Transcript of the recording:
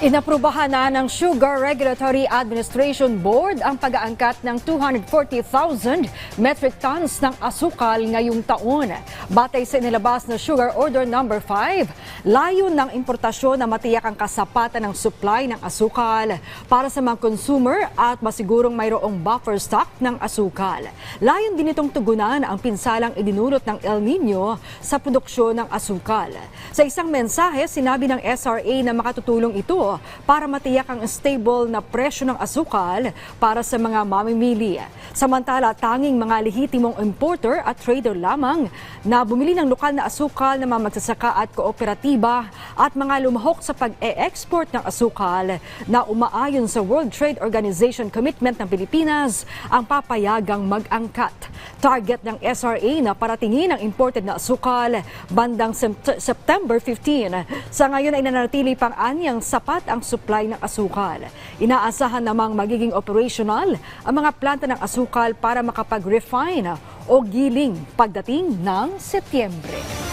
Inaprubahan na ng Sugar Regulatory Administration Board ang pag-aangkat ng 240,000 metric tons ng asukal ngayong taon. Batay sa inilabas na Sugar Order No. 5, layo ng importasyon na matiyak ang kasapatan ng supply ng asukal para sa mga consumer at masigurong mayroong buffer stock ng asukal. Layon din itong tugunan ang pinsalang idinulot ng El Nino sa produksyon ng asukal. Sa isang mensahe, sinabi ng SRA na makatutulong ito para matiyak ang stable na presyo ng asukal para sa mga mamimili. Samantala, tanging mga lehitimong importer at trader lamang na bumili ng lokal na asukal na mga magsasaka at kooperatiba at mga lumahok sa pag-e-export ng asukal na umaayon sa World Trade Organization commitment ng Pilipinas ang papayagang mag-angkat. Target ng SRA na paratingin ang imported na asukal bandang Sept- September 15. Sa ngayon ay nananatili pang anyang sapat ang supply ng asukal. Inaasahan namang magiging operational ang mga planta ng asukal para makapag-refine o giling pagdating ng Setyembre.